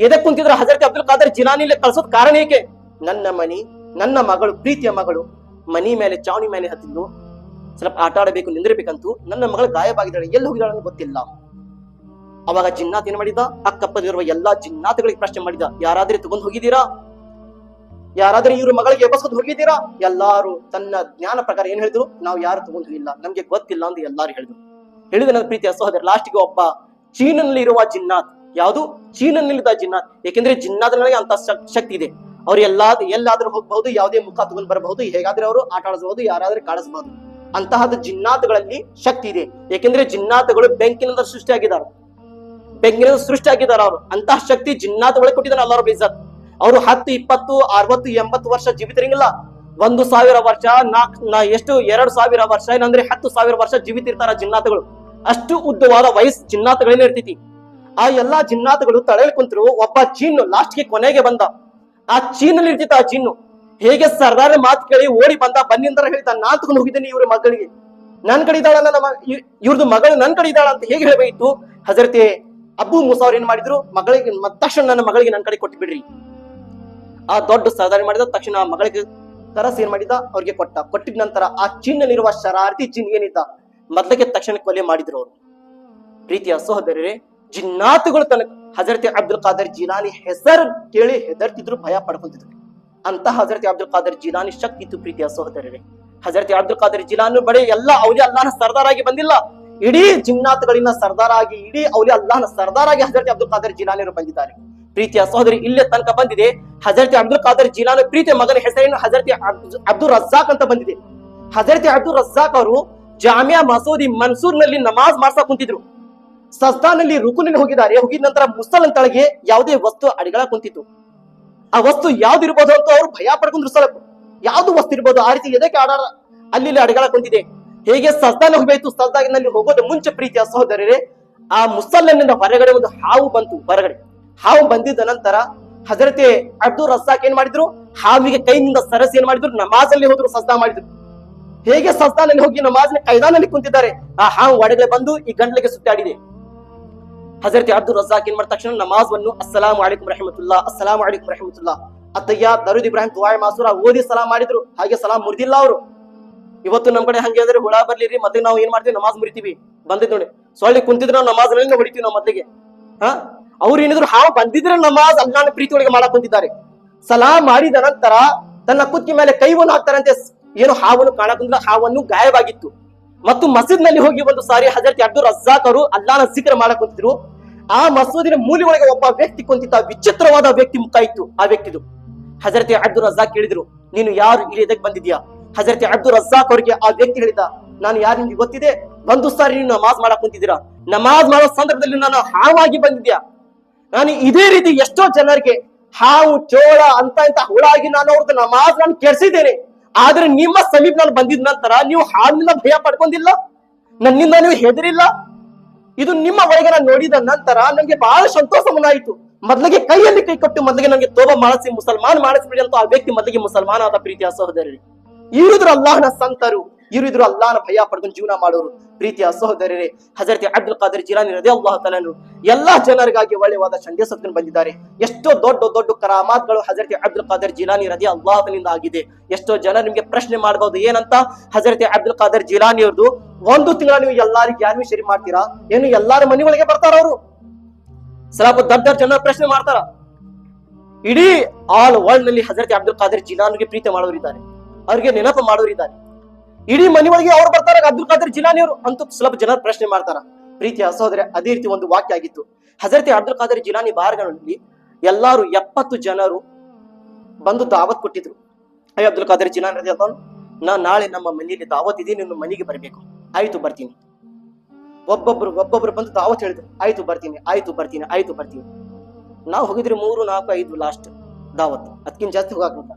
ಎದೆ ಕುಂತಿದ್ರ ಹಜರತಿ ಅಬ್ದುಲ್ ಖಾದರ್ ಜಿಲಾನಿ ಕಳ್ಸೋದ್ ಕಾರಣ ಏಕೆ? ನನ್ನ ಮನಿ, ನನ್ನ ಮಗಳು, ಪ್ರೀತಿಯ ಮಗಳು ಮನಿ ಮೇಲೆ ಚಾವಣಿ ಮೇಲೆ ಹತ್ತಿದ್ಲು. ಸ್ವಲ್ಪ ಆಟ ಆಡಬೇಕು, ನಿಂದಿರಬೇಕಂತೂ ನನ್ನ ಮಗಳು ಗಾಯವಾಗಿದ್ದಾಳೆ ಎಲ್ಲಿ ಹೋಗಿದ್ದಾಳೆ ಅಂತ ಗೊತ್ತಿಲ್ಲ. ಅವಾಗ ಜಿನ್ನಾತ್ ಏನ್ ಮಾಡಿದ? ಅಕ್ಕಪ್ಪದಿರುವ ಎಲ್ಲಾ ಜಿನ್ನಾತ್ಗಳಿಗೆ ಪ್ರಶ್ನೆ ಮಾಡಿದ, ಯಾರಾದ್ರೂ ತಗೊಂಡು ಹೋಗಿದ್ದೀರಾ? ಯಾರಾದ್ರೂ ಇವ್ರ ಮಗಳಿಗೆ ಎಬ್ಬಸ್ಕೊಂಡು ಹೋಗಿದ್ದೀರಾ? ಎಲ್ಲಾರು ತನ್ನ ಜ್ಞಾನ ಪ್ರಕಾರ ಏನ್ ಹೇಳಿದ್ರು? ನಾವು ಯಾರು ತಗೊಂಡು ಹೋಗಿಲ್ಲ, ನಮ್ಗೆ ಗೊತ್ತಿಲ್ಲ ಅಂತ ಎಲ್ಲಾರು ಹೇಳಿದ್ರು. ಹೇಳಿದ ನನ್ನ ಪ್ರೀತಿಯ ಸಹೋದರ ಲಾಸ್ಟ್ಗೆ ಒಬ್ಬ ಚೀನಲ್ಲಿ ಇರುವ ಜಿನ್ನಾತ್. ಯಾವುದು? ಚೀನಲ್ಲಿದ್ದ ಜಿನ್ನಾತ್. ಯಾಕೆಂದ್ರೆ ಜಿನ್ನಾದ್ರೊಳಗೆ ಅಂತ ಶಕ್- ಶಕ್ತಿ ಇದೆ. ಅವ್ರು ಎಲ್ಲಾದ್ರೂ ಎಲ್ಲಾದ್ರೂ ಹೋಗಬಹುದು, ಯಾವುದೇ ಮುಖ ತಗೊಂಡ್ ಬರಬಹುದು, ಹೇಗಾದ್ರೆ ಅವರು ಆಟ ಆಡಿಸಬಹುದು, ಯಾರಾದ್ರೂ ಕಾಡಿಸಬಹುದು. ಅಂತಹದ್ದು ಜಿನ್ನಾತಗಳಲ್ಲಿ ಶಕ್ತಿ ಇದೆ. ಏಕೆಂದ್ರೆ ಜಿನ್ನಾತಗಳು ಬೆಂಕಿನಿಂದ ಸೃಷ್ಟಿಯಾಗಿದ್ದಾರೆ. ಬೆಂಕಿನಿಂದ ಸೃಷ್ಟಿಯಾಗಿದ್ದಾರೆ ಅವರು. ಅಂತಹ ಶಕ್ತಿ ಜಿನ್ನಾತಗಳಿಗೆ ಕೊಟ್ಟಿದ್ದಾನೆ ಅಲ್ಲಾರು ಬೇಜಾತ್ ಅವರು ಹತ್ತು, ಇಪ್ಪತ್ತು, ಅರವತ್ತು, ಎಂಬತ್ತು ವರ್ಷ ಜೀವಿತರಂಗಿಲ್ಲ. ಒಂದು ಸಾವಿರ ವರ್ಷ, ನಾಕ್, ನಾ ಎಷ್ಟು, ಎರಡು ಸಾವಿರ ವರ್ಷ ಏನಂದ್ರೆ ಹತ್ತು ಸಾವಿರ ವರ್ಷ ಜೀವಿತಿರ್ತಾರ ಜಿನ್ನಾತುಗಳು. ಅಷ್ಟು ಉದ್ದವಾದ ವಯಸ್ಸು ಜಿನ್ನಾತಗಳೇನೇ ಇರ್ತೈತಿ. ಆ ಎಲ್ಲಾ ಜಿನ್ನಾತಗಳು ತಳೆಯಲ್ಲಿ ಕುಂತರು ಒಬ್ಬ ಚೀನು ಲಾಸ್ಟ್ಗೆ ಕೊನೆಗೆ ಬಂದ. ಆ ಚೀನಲ್ಲಿ ಇರ್ತಿತ್ತು ಆ ಚೀನು. ಹೇಗೆ ಸರ್ದಾರ ಮಾತು ಕೇಳಿ ಓಡಿ ಬಂದ ಬನ್ನಿಂದ ಹೇಳಿದ ನಾನ್ ತಗೊಂಡು ಹೋಗಿದ್ದೀನಿ ಇವ್ರ ಮಗಳಿಗೆ. ನನ್ ಕಡೆ ಇದ್ದಾಳ ನನ್ನ ಇವ್ರದ್ದು ಮಗಳು ನನ್ ಕಡೆ ಇದ್ದಾಳ ಅಂತ ಹೇಗೆ ಹೇಳಬೇಕು ಹಜರತೆ ಅಬ್ಬು ಮುಸಾ ಏನ್ ಮಾಡಿದ್ರು? ಮಗಳಿಗೆ ತಕ್ಷಣ ನನ್ನ ಮಗಳಿಗೆ ನನ್ ಕಡೆ ಕೊಟ್ಟು ಬಿಡ್ರಿ. ಆ ದೊಡ್ಡ ಸರ್ದಾರಿ ಮಾಡಿದ, ತಕ್ಷಣ ಆ ಮಗಳಿಗೆ ತರಸ್ ಏನ್ ಮಾಡಿದ? ಅವ್ರಿಗೆ ಕೊಟ್ಟ. ಕೊಟ್ಟಿದ ನಂತರ ಆ ಚಿನ್ನಲ್ಲಿರುವ ಶರಾರತಿ ಚಿನ್ ಏನಿದ್ದ ಮೊದಲಿಗೆ ತಕ್ಷಣ ಕೊಲೆ ಮಾಡಿದ್ರು ಅವರು. ಪ್ರೀತಿಯ ಸಹೋದರರೇ, ಜಿನ್ನಾತುಗಳು ತನಕ ಹಜರತೆ ಅಬ್ದುಲ್ ಖಾದರ್ ಜಿಲಾನಿ ಹೆಸರು ಕೇಳಿ ಹೆದರ್ತಿದ್ರು, ಭಯ ಪಡ್ಕೊಂತಿದ್ರು. ಅಂತ ಹಜರತಿ ಅಬ್ದುಲ್ ಖಾದರ್ ಜಿಲಾನಿ ಶಕ್ತಿ ಇತ್ತು ಪ್ರೀತಿಯ ಸಹೋದರರೇ. ಹಜರತಿ ಅಬ್ದುಲ್ ಖಾದರ್ ಜಿಲಾನು ಬಡೆ ಎಲ್ಲ ಅವಲಿ ಅಲ್ಲಾಹನ ಸರ್ದಾರಾಗಿ ಬಂದಿಲ್ಲ. ಇಡೀ ಸರ್ದಾರ್ ಆಗಿ ಇಡೀ ಅವಲಿ ಅಲ್ಲಾಹನ ಸರ್ದಾರಾಗಿ ಹಜರತಿ ಅಬ್ದುಲ್ ಖಾದರ್ ಜಿಲಾನಿಯರು ಬಂದಿದ್ದಾರೆ. ಪ್ರೀತಿಯ ಸಹೋದರಿ, ಇಲ್ಲೇ ತನಕ ಬಂದಿದೆ. ಹಜರತಿ ಅಬ್ದುಲ್ ಖಾದರ್ ಜಿಲಾನು ಪ್ರೀತಿಯ ಮಗನ ಹೆಸರೇನು? ಹಜರತಿ ಅಬ್ದು- ಅಬ್ದುಲ್ ರಜಾಕ್ ಅಂತ ಬಂದಿದೆ. ಹಜರತಿ ಅಬ್ದುಲ್ ರಜಾಕ್ ಅವರು ಜಾಮಿಯಾ ಮಸೂದಿ ಮನ್ಸೂರ್ನಲ್ಲಿ ನಮಾಜ್ ಮಾಡ್ಸಾ ಕುಂತಿದ್ರು. ಸಸ್ತಾನಲ್ಲಿ ರುಕುನಲ್ಲಿ ಹೋಗಿದ್ದಾರೆ. ಹೋಗಿದ ನಂತರ ಮುಸಲ್ ತಳಗೆ ಯಾವುದೇ ವಸ್ತು ಅಡಿಗಳ ಕುಂತಿತ್ತು. ಆ ವಸ್ತು ಯಾವ್ದು ಇರ್ಬೋದು ಅಂತ ಅವ್ರು ಭಯ ಪಡ್ಕೊಂಡ್ರು ಸಲಕು ಯಾವ್ದು ವಸ್ತು ಇರ್ಬೋದು ಆ ರೀತಿ ಎದಕ್ಕೆ ಆಡ ಅಲ್ಲಿ ಅಡಗಳ ಕುಂತಿದೆ ಹೇಗೆ ಸಸ್ತಾನ ಹೋಗ್ಬೇಕು ಸಸ್ತಾಗಿನಲ್ಲಿ ಹೋಗೋದು ಮುಂಚೆ ಪ್ರೀತಿಯ ಸಹೋದರರೇ, ಆ ಮುಸಲ್ಲನಿಂದ ಹೊರಗಡೆ ಒಂದು ಹಾವು ಬಂತು, ಹೊರಗಡೆ. ಹಾವು ಬಂದಿದ್ದ ನಂತರ ಹಜರತೆ ಅಬ್ದುಲ್ ರಸ್ಸಾಕ್ ಏನ್ ಮಾಡಿದ್ರು? ಹಾವಿಗೆ ಕೈಯಿಂದ ಸರಸ್ ಏನ್ ಮಾಡಿದ್ರು? ನಮಾಜಲ್ಲಿ ಹೋದ್ರು ಸಸ್ತಾ ಮಾಡಿದ್ರು. ಹೇಗೆ ಸಸ್ತಾನಲ್ಲಿ ಹೋಗಿ ನಮಾಜ್ನ ಕೈದಾನಲ್ಲಿ ಕುಂತಿದ್ದಾರೆ? ಆ ಹಾವು ಒಡಗಡೆ ಬಂದು ಈ ಗಂಟ್ಲಿಗೆ ಸುತ್ತಾಡಿದೆ. ಹಜರತ್ ಅಬ್ದುಲ್ ರಜಾಕ್ ಏನ್ ಮಾಡಿದ ತಕ್ಷಣ ನಮಾಜ್ವನ್ನು ಅಸ್ಸಲಾಂ ಅಲೈಕುಂ ರಹಮತುಲ್ಲಾ ಅಸ್ಸಲಾಂ ಅಲೈಕುಂ ರಹಮತುಲ್ಲಾ. ಅತ್ತಯ್ಯ ದರುದ್ ಇಬ್ರಾಹಿಂ ದುವಾಯ್ ಮಾಸೂರ ಓದಿ ಸಲಾಂ ಮಾಡಿದ್ರು. ಹಾಗೆ ಸಲಾಂ ಮುರಿದಿಲ್ಲ ಅವರು. ಇವತ್ತು ನಮ್ ಕಡೆ ಹಂಗೆ ಅಂದ್ರೆ ಹುಳ ಬರ್ಲಿರಿ, ಮತ್ತೆ ನಾವು ಏನ್ ಮಾಡ್ತೀವಿ? ನಮಾಜ್ ಮುರಿತೀವಿ. ಬಂದಿದ್ ನೋಡಿ. ಸೊಳ್ಳಿ ಕುಂತಿದ್ರೆ ನಾವು ನಮಾಜ್ ಮೇಲೆ ಹೊಡಿತೀವಿ ನಾವು ಮೊದಲಿಗೆ ಹಾ? ಅವ್ರು ಏನಿದ್ರು ಹಾವು ಬಂದಿದ್ರೆ ನಮಾಜ್ ಅಲ್ಲಾನ ಪ್ರೀತಿ ಒಳಗೆ ಮಾಡಕ್ ಕುಂತಿದ್ದಾರೆ. ಸಲಾಂ ಮಾಡಿದ ನಂತರ ತನ್ನ ಕುತ್ತಿ ಮೇಲೆ ಕೈವನ್ನು ಹಾಕ್ತಾರಂತೆ. ಏನು ಹಾವನ್ನು ಕಾಣಕಂದ್ರೆ ಹಾವನ್ನು ಗಾಯವಾಗಿತ್ತು. ಮತ್ತು ಮಸೀದ್ನಲ್ಲಿ ಹೋಗಿ ಒಂದು ಸಾರಿ ಹಜರತ್ ಅಬ್ದುಲ್ ರಜಾಕ್ ಅವರು ಅಲ್ಲಾನ ಸಿಕ್ರ ಮಾಡಕ್ ಕುಂತಿದ್ರು. ಆ ಮಸೂದಿನ ಮೂಲೆ ಒಬ್ಬ ವ್ಯಕ್ತಿ ಕುಂತಿದ್ದ ವಿಚಿತ್ರವಾದ ವ್ಯಕ್ತಿ ಮುಖ ಇತ್ತು ಆ ವ್ಯಕ್ತಿದು ಹಜರತಿ ಅಬ್ದುಲ್ ರಜಾಕ್ ಕೇಳಿದ್ರು ನೀನು ಯಾರು ಇಲ್ಲಿ ಎದಕ್ ಬಂದಿದ್ಯಾ ಹಜರತಿ ಅಬ್ದುಲ್ ರಜಾಕ್ ಅವರಿಗೆ ಆ ವ್ಯಕ್ತಿ ಹೇಳಿದ, ನಾನು ಯಾರು ನಿಮ್ಗೆ ಗೊತ್ತಿದೆ? ಬಂದು ಸಾರಿ ನೀವು ನಮಾಜ್ ಮಾಡಕ್ ಕುಂತಿದ್ದೀರಾ? ನಮಾಜ್ ಮಾಡೋ ಸಂದರ್ಭದಲ್ಲಿ ನಾನು ಹಾವಾಗಿ ಬಂದಿದ್ಯಾ ನಾನು ಇದೇ ರೀತಿ ಎಷ್ಟೋ ಜನರಿಗೆ, ಹಾವು, ಚೋಳ, ಅಂತ, ಇಂತ ಹುಳಾಗಿ ನಾನು ಅವ್ರದ್ದು ನಮಾಜ್ ನಾನು ಕೆಡ್ಸಿದ್ದೇನೆ. ಆದ್ರೆ ನಿಮ್ಮ ಸಮೀಪ ನಾನು ಬಂದಿದ ನಂತರ ನೀವು ಹಾವಿನಿಂದ ಭಯ ಪಡ್ಕೊಂಡಿಲ್ಲ? ನನ್ನಿಂದ ನೀವು ಹೆದರಿಲ್ಲ? ಇದು ನಿಮ್ಮ ಒಳಗೆ ನೋಡಿದ ನಂತರ ನನಗೆ ಬಹಳ ಸಂತೋಷವನ್ನಾಯಿತು ಮೊದಲಿಗೆ ಕೈಯಲ್ಲಿ ಕೈ ಕೊಟ್ಟು ಮೊದಲಿಗೆ ನನಗೆ ತೋಬ ಮಾಡಿಸಿ, ಮುಸಲ್ಮಾನ್ ಮಾಡಿಸ್ಬಿಡಿ ಅಂತ ಆ ವ್ಯಕ್ತಿ ಮೊದಲಿಗೆ ಮುಸಲ್ಮಾನ ಆದ ಪ್ರೀತಿಯ ಸಹೋದರಿ ಇರುದ್ರ ಅಲ್ಲಾಹನ ಸಂತರು ಇರುದ್ರು ಅಲ್ಲಾನ ಭಯ ಪಡ್ಕೊಂಡು ಜೀವನ ಮಾಡೋರು ಪ್ರೀತಿಯ ಸಹೋದರರೇ, ಹಜರತಿ ಅಬ್ದುಲ್ ಖಾದರ್ ಜಿರಾನಿ ರದೇ ಅಲ್ಲಾಹ ಎಲ್ಲಾ ಜನರಿಗಾಗಿ ಒಳ್ಳೆಯವಾದ ಸಂದೇಶವನ್ನು ಬಂದಿದ್ದಾರೆ. ಎಷ್ಟೋ ದೊಡ್ಡ ದೊಡ್ಡ ಕರಾಮಾತ್ಗಳು ಹಜರತಿ ಅಬ್ದುಲ್ ಖಾದರ್ ಜಿಲಾನಿ ರದೇ ಅಲ್ಲಾಹನಿಂದ ಆಗಿದೆ. ಎಷ್ಟೋ ಜನ ನಿಮ್ಗೆ ಪ್ರಶ್ನೆ ಮಾಡಬಹುದು ಏನಂತ? ಹಜರತಿ ಅಬ್ದುಲ್ ಖಾದರ್ ಜಿಲಾನಿ ಅವ್ರದ್ದು, ಒಂದು ತಿಂಗಳ ನೀವು ಎಲ್ಲಾರಿಗೆ ಯಾರು ಸರಿ ಮಾಡ್ತೀರಾ? ಏನು ಎಲ್ಲಾರ ಮನೆ ಒಳಗೆ ಬರ್ತಾರ ಅವರು? ಸ್ವಲ್ಪ ದೊಡ್ಡ ದೊಡ್ಡ ಜನ ಪ್ರಶ್ನೆ ಮಾಡ್ತಾರ. ಇಡೀ ಆಲ್ ವರ್ಲ್ಡ್ನಲ್ಲಿ ಹಜರತಿ ಅಬ್ದುಲ್ ಖಾದರ್ ಜಿಲಾನಿಗೆ ಪ್ರೀತಿ ಮಾಡೋರಿದ್ದಾರೆ. ಅವ್ರಿಗೆ ನೆನಪು ಮಾಡೋರಿದ್ದಾರೆ. ಇಡೀ ಮನೆ ಒಳಗೆ ಅವ್ರು ಬರ್ತಾರ ಅಬ್ದುಲ್ ಖಾದರ್ ಜಿಲಾನಿ ಅವರು ಅಂತ ಸ್ವಲ್ಪ ಜನ ಪ್ರಶ್ನೆ ಮಾಡ್ತಾರ. ಪ್ರೀತಿಯ ಸಹೋದರ ಅದೇ ರೀತಿ ಒಂದು ವಾಕ್ಯ ಆಗಿತ್ತು. ಹಜರತಿ ಅಬ್ದುಲ್ ಖಾದರ್ ಜಿಲಾನಿ ಬಾರ್ಗಳಲ್ಲಿ ಎಲ್ಲಾರು ಎಪ್ಪತ್ತು ಜನರು ಬಂದು ದಾವತ್ ಕೊಟ್ಟಿದ್ರು. ಅಯ್ಯ ಅಬ್ದುಲ್ ಖಾದರ್ ಜಿಲಾನಿ ರಜೆ ನಾ ನಾಳೆ ನಮ್ಮ ಮನೆಯಲ್ಲಿ ದಾವತ್ ಇದೆ ನಿಮ್ಮ ಮನೆಗೆ ಬರಬೇಕು. ಆಯ್ತು ಬರ್ತೀನಿ. ಒಬ್ಬೊಬ್ರು ಒಬ್ಬೊಬ್ರು ಬಂದು ದಾವತ್ ಹೇಳಿದ್ರು. ಆಯ್ತು ಬರ್ತೀನಿ ಆಯ್ತು ಬರ್ತೀನಿ ಆಯ್ತು ಬರ್ತೀನಿ. ನಾವು ಹೋಗಿದ್ರೆ ಮೂರು, ನಾಲ್ಕು, ಐದು ಲಾಸ್ಟ್ ದಾವತ್. ಅದಕ್ಕಿಂತ ಜಾಸ್ತಿ ಹೋಗಾಕಂತ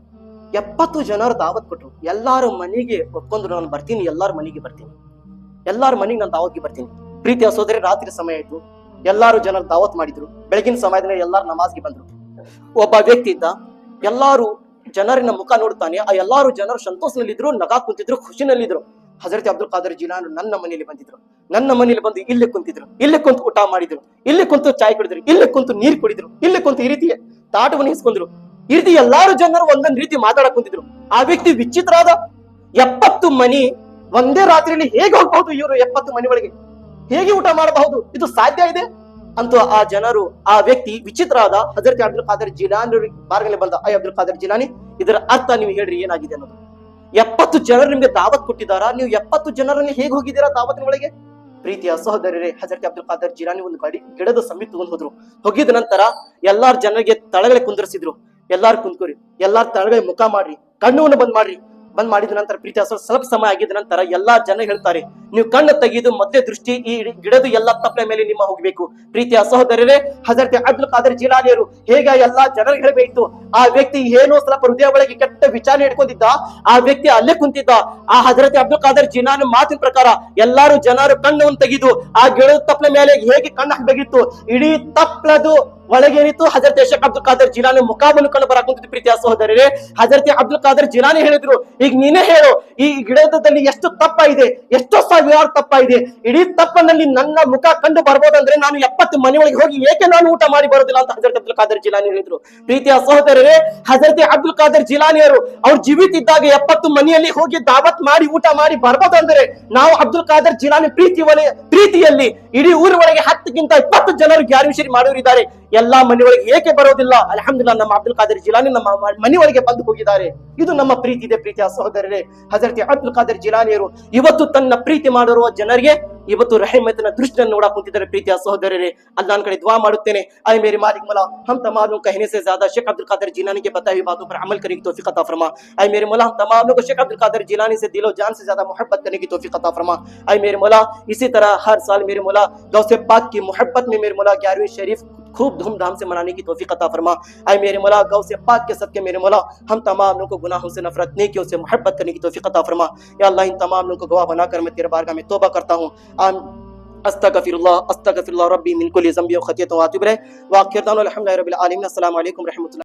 ಎಪ್ಪತ್ತು ಜನರು ದಾವತ್ ಕೊಟ್ರು. ಎಲ್ಲಾರ ಮನೆಗೆ ಒಪ್ಕೊಂಡು ನಾನು ಬರ್ತೀನಿ, ಎಲ್ಲಾರ ಮನೆಗೆ ಬರ್ತೀನಿ. ಎಲ್ಲಾರ ಮನೆಗೆ ನಾನು ದಾವತ್ಗೆ ಬರ್ತೀನಿ. ಪ್ರೀತಿಯ ಸೋದರಿ, ರಾತ್ರಿ ಸಮಯ ಆಯ್ತು. ಎಲ್ಲಾರು ಜನರು ದಾವತ್ ಮಾಡಿದ್ರು. ಬೆಳಗಿನ ಸಮಯದಲ್ಲಿ ಎಲ್ಲಾರು ನಮಾಜ್ಗೆ ಬಂದ್ರು. ಒಬ್ಬ ವ್ಯಕ್ತಿ ಇದ್ದ. ಎಲ್ಲಾರು ಜನರಿನ ಮುಖ ನೋಡ್ತಾನೆ. ಆ ಎಲ್ಲಾರು ಜನರು ಸಂತೋಷದಲ್ಲಿದ್ರು ನಗಾ ಕುಂತಿದ್ರು, ಖುಷಿನಲ್ಲಿದ್ರು. ಹಜರತ್ ಅಬ್ದುಲ್ ಖಾದರ್ ಜಿಲಾನು ನನ್ನ ಮನೆಯಲ್ಲಿ ಬಂದಿದ್ರು. ನನ್ನ ಮನೆಯಲ್ಲಿ ಬಂದು ಇಲ್ಲಿ ಕುಂತಿದ್ರು. ಇಲ್ಲಿ ಕುಂತು ಊಟ ಮಾಡಿದ್ರು. ಇಲ್ಲಿ ಕುಂತು ಚಾಯ್ ಕುಡಿದ್ರು. ಇಲ್ಲಿ ಕುಂತು ನೀರು ಕುಡಿದ್ರು. ಇಲ್ಲಿ ಕುಂತು ಈ ರೀತಿ ತಾಟವನ್ನು ಇಸ್ಕೊಂಡ್ರು ಈ ರೀತಿ ಎಲ್ಲಾರು ಜನರು ಒಂದೊಂದ್ ರೀತಿ ಮಾತಾಡಕ್ ಕುಂತಿದ್ರು. ಆ ವ್ಯಕ್ತಿ ವಿಚಿತ್ರ ಆದ ಎಪ್ಪತ್ತು ಮನಿ ಒಂದೇ ರಾತ್ರಿಯಲ್ಲಿ ಹೇಗೆ ಹೋಗ್ಬಹುದು ಇವರು ಎಪ್ಪತ್ತು ಮನಿ ಒಳಗೆ? ಹೇಗೆ ಊಟ ಮಾಡಬಹುದು? ಇದು ಸಾಧ್ಯ ಇದೆ? ಅಂತ ಆ ಜನರು, ಆ ವ್ಯಕ್ತಿ ವಿಚಿತ್ರ ಆದ ಹಜರತ್ ಅಬ್ದುಲ್ ಖಾದರ್ ಜಿಲಾನಿ ಮಾರ್ಗಲ್ಲಿ ಬಂದ ಐ ಅಬ್ದುಲ್ ಖಾದರ್ ಜಿಲಾನಿ, ಇದರ ಅರ್ಥ ನೀವು ಹೇಳ್ರಿ ಏನಾಗಿದೆ ಅನ್ನೋದು. ಎಪ್ಪತ್ತು ಜನರು ನಿಮ್ಗೆ ದಾವತ್ ಕೊಟ್ಟಿದ್ದಾರ? ನೀವು ಎಪ್ಪತ್ತು ಜನರನ್ನು ಹೇಗೆ ಹೋಗಿದ್ದೀರಾ ದಾವತ್ ಒಳಗೆ? ಪ್ರೀತಿಯ ಸಹೋದರರೇ, ಹಜರತ್ ಅಬ್ದುಲ್ ಖಾದರ್ ಜಿಲಾನಿ ಒಂದು ಗಡಿ ಗಿಡದ ಸಮೀಪ ತಗೊಂಡು ಹೋದ್ರು. ಹೋಗಿದ ನಂತರ ಎಲ್ಲಾರ್ ಜನರಿಗೆ ತಳಗಡೆ ಕುಂದರ್ಸಿದ್ರು. ಎಲ್ಲಾರು ಕುಂತ್ಕೋರಿ, ಎಲ್ಲಾರ ತಳಗೈ ಮುಖ ಮಾಡ್ರಿ ಕಣ್ಣುವನ್ನು ಬಂದ್ ಮಾಡ್ರಿ. ಬಂದ್ ಮಾಡಿದ ನಂತರ ಪ್ರೀತಿ ಸ್ವಲ್ಪ ಸ್ವಲ್ಪ ಸಮಯ ಆಗಿದ ನಂತರ ಎಲ್ಲಾ ಜನ ಹೇಳ್ತಾರೆ, ನೀವು ಕಣ್ಣು ತೆಗೆದು ಮತ್ತೆ ದೃಷ್ಟಿ ಈ ಗಿಡದ ಎಲ್ಲ ತಪ್ಪಲ ಮೇಲೆ ನಿಮ್ಮ ಹೋಗ್ಬೇಕು. ಪ್ರೀತಿಯ ಸಹೋದರರೇ ಹಜರತ್ ಅಬ್ದುಲ್ ಖಾದರ್ ಜಿಲಾನಿಯರು ಹೇಗೆ ಎಲ್ಲಾ ಜನರಿಗೆ ಹೇಳಬೇಕು ಆ ವ್ಯಕ್ತಿ ಏನೋ ಸ್ವಲ್ಪ ಹೃದಯ ಒಳಗೆ ಕೆಟ್ಟ ವಿಚಾರ ಇಟ್ಕೊಂಡಿದ್ದ ಆ ವ್ಯಕ್ತಿ ಅಲ್ಲೇ ಕುಂತಿದ್ದ. ಆ ಹಜರತ್ ಅಬ್ದುಲ್ ಖಾದರ್ ಜಿನಾನ ಮಾತಿನ ಪ್ರಕಾರ ಎಲ್ಲಾರು ಜನರು ಕಣ್ಣನ್ನು ತೆಗೆದು, ಆ ಗಿಡದ ತಪ್ಪಲ ಮೇಲೆ ಹೇಗೆ ಕಣ್ಣು ಹಾಕ್ಬೇಕಿತ್ತು? ಇಡೀ ತಪ್ಪಲದು ಒಳಗೆ ಏನಿತ್ತು ಹಜರತ್ ಶೇಖ್ ಅಬ್ದುಲ್ ಖಾದರ್ ಜಿಲಾನಿ ಮುಖಾಮುಖ ಕಂಡು ಬರಕ್ ಪ್ರೀತಿಯ ಸಹೋದರರೇ. ಹಜರತಿ ಅಬ್ದುಲ್ ಖಾದರ್ ಜಿಲಾನಿ ಹೇಳಿದ್ರು, ಈಗ ನೀನೇ ಹೇಳು, ಈ ಗಿಡದಲ್ಲಿ ಎಷ್ಟು ತಪ್ಪ ಇದೆ? ಎಷ್ಟೋ ಸಾವಿರಾರು ತಪ್ಪ ಇದೆ. ಇಡೀ ತಪ್ಪನಲ್ಲಿ ನನ್ನ ಮುಖ ಕಂಡು ಬರ್ಬೋದಂದ್ರೆ ನಾನು ಎಪ್ಪತ್ತು ಮನೆಯೊಳಗೆ ಹೋಗಿ ಏಕೆ ನಾನು ಊಟ ಮಾಡಿ ಬರೋದಿಲ್ಲ? ಅಂತ ಹಜರತ್ ಅಬ್ದುಲ್ ಖಾದರ್ ಜಿಲಾನಿ ಹೇಳಿದ್ರು. ಪ್ರೀತಿಯ ಸಹೋದರರೇ, ಹಜರತಿ ಅಬ್ದುಲ್ ಖಾದರ್ ಜಿಲಾನಿಯರು, ಅವ್ರು ಜೀವಿತ ಇದ್ದಾಗ ಎಪ್ಪತ್ತು ಮನೆಯಲ್ಲಿ ಹೋಗಿ ದಾವತ್ ಮಾಡಿ ಊಟ ಮಾಡಿ ಬರ್ಬೋದಂದ್ರೆ ನಾವು ಅಬ್ದುಲ್ ಖಾದರ್ ಜಿಲಾನಿ ಪ್ರೀತಿ ಪ್ರೀತಿಯಲ್ಲಿ ಇಡೀ ಊರ ಒಳಗೆ ಹತ್ತಕ್ಕಿಂತ ಇಪ್ಪತ್ತು ಜನರು ಗ್ಯಾರಿವಿಷರಿ ಮಾಡೋರಿದ್ದಾರೆ ಎಲ್ಲಾ ಮನೆಯೊಳಗೆ ಏಕೆ ಬರೋದಿಲ್ಲ? ಅಲ್ಹಮ್ದುಲ್ಲಾ ನಮ್ಮ ಅಬ್ದುಲ್ ಖಾದರ್ ಜಿಲಾನಿ ನಮ್ಮ ಮನೆಯೊಳಗೆ ಬಂದು ಹೋಗಿದ್ದಾರೆ. ಇದು ನಮ್ಮ ಪ್ರೀತಿ ಇದೆ, ಪ್ರೀತಿಯ ಸಹೋದರರೇ. ಹಜರತಿ ಅಬ್ದುಲ್ ಖಾದರ್ ಜಿಲಾನಿಯರು ಇವತ್ತು ತನ್ನ ಪ್ರೀತಿ ಮಾಡಿರುವ ಜನರಿಗೆ ಇವತ್ತು ರಹಮತನ ದೃಷ್ಟಿಯನ್ನು ನೋಡ ಕುಂತಿದ್ದಾರೆ, ಪ್ರೀತಿಯ ಸಹೋದರರೇ. ಅಲ್ಲಿ ನಾನು ಕಡೆ ದ್ವಾ ಮಾಡುತ್ತೇನೆ. ಐ ಮೇರಿ ಮಾಲಿಕ್ ಮಲಾ, ಹಮ್ ತಮಾನು ಕಹನೆ ಸೆ ಜ್ಯಾದಾ ಶೇಖ್ ಅಬ್ದುಲ್ ಖಾದರ್ ಜಿಲಾನಿ ಕೆ ಬತಾಯಿ ಬಾತು ಪರ್ ಅಮಲ್ ಕರೆಗೆ ತೌಫೀಕ್ ಅತಾ ಫರ್ಮಾ. ಮೇರಿ ಮಲಾ, ಹಮ್ ತಮಾನು ಕೋ ಶೇಖ್ ಅಬ್ದುಲ್ ಖಾದರ್ ಜಿಲಾನಿ ಸೆ ದಿಲೋ ಜಾನ್ ಸೆ ಜ್ಯಾದಾ ಮೊಹಬ್ಬತ್ ಕರನೆ ಕಿ ತೌಫೀಕ್ ಅತಾ ಫರ್ಮಾ. ಮೇರಿ ಮಲಾ इसी तरह हर साल ಮೇರಿ मोला गौसे पाक ಕಿ मोहब्बत ಮೇ ಮೇರಿ मोला ग्यारहवीं शरीफ خوب دھوم دھام سے منانے کی توفیق عطا فرما۔ اے میرے مولا غوث پاک کے صدقے میرے مولا، ہم تمام لوگوں کو گناہوں سے نفرت، نیکیوں سے محبت کرنے کی توفیق عطا فرما۔ یا اللہ، ان تمام لوگوں کو گواہ بنا کر میں تیرے بارگاہ میں توبہ کرتا ہوں۔ آمین۔ استغفر اللہ استغفر اللہ ربی من کل ذنب و خطیت و عاتب رہے واخر دعوانا الحمدللہ رب العالمین۔ السلام علیکم ورحمۃ اللہ